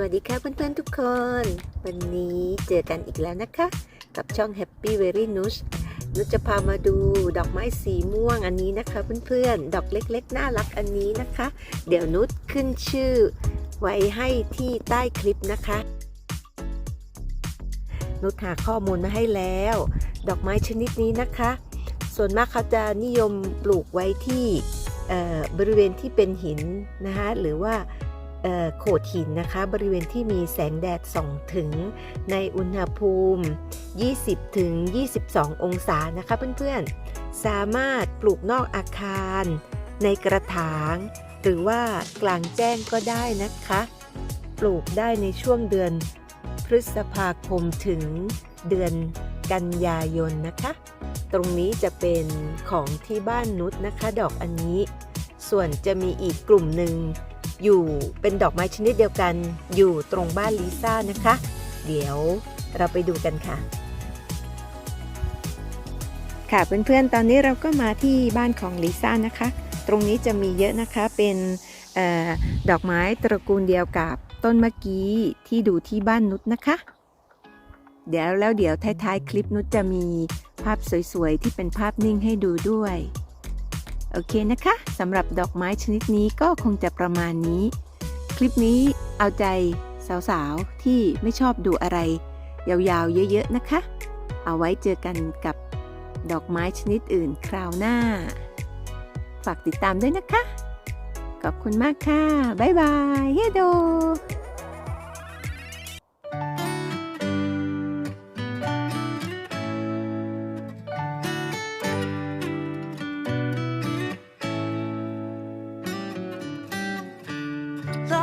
สวัสดีค่ะเพื่อนๆทุกคน วันนี้เจอกันอีกแล้วนะคะ กับช่อง Happy Very n u s นุชจะพามาดูดอกไม้สีม่วงอันนี้นะคะเพื่อนๆ ดอกเล็กๆ น่ารักอันนี้นะคะ เดี๋ยวนุชขึ้นชื่อ ไว้ให้ที่ใต้คลิปนะคะ นุชหาข้อมูลมาให้แล้ว ดอกไม้ชนิดนี้นะคะ ส่วนมากเขาจะนิยมปลูกไว้ที่เอ่อบริเวณที่เป็นหินนะคะหรือว่า โขดหินนะคะ บริเวณที่มีแสงแดดส่องถึงในอุณหภูมิ 20 ถึง 22 องศานะคะเพื่อนๆ สามารถปลูกนอกอาคาร ในกระถาง หรือว่ากลางแจ้งก็ได้นะคะ ปลูกได้ในช่วงเดือนพฤษภาคมถึงเดือนกันยายนนะคะ ตรงนี้จะเป็นของที่บ้านนุชนะคะ ดอกอันนี้ ส่วนจะมีอีกกลุ่มหนึ่ง อยู่เป็นดอกไม้ชนิดเดียวกัน อยู่ตรงบ้านลิซ่านะคะ เดี๋ยวเราไปดูกันค่ะ ค่ะเพื่อนๆ ตอนนี้เราก็มาที่บ้านของลิซ่านะคะ ตรงนี้จะมีเยอะนะคะเป็นออดอกไม้ตระกูลเดียวกับต้นเมื่อกี้ที่ดูที่บ้านนุชนะคะ เดี๋ยวแล้วเดี๋ยวท้ายๆ คลิปนุชจะมีภาพสวยๆ ที่เป็นภาพนิ่งให้ดูด้วย โอเคนะคะสำหรับดอกไม้ชนิดนี้ก็คงจะประมาณนี้ คลิปนี้เอาใจสาวๆ ที่ไม่ชอบดูอะไร ยาวๆ เยอะๆ นะคะ เอาไว้เจอกันกับดอกไม้ชนิดอื่นคราวหน้า ฝากติดตามด้วยนะคะ ขอบคุณมากค่ะ บ๊ายบาย เฮโด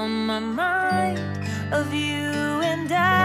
on my mind of you and I.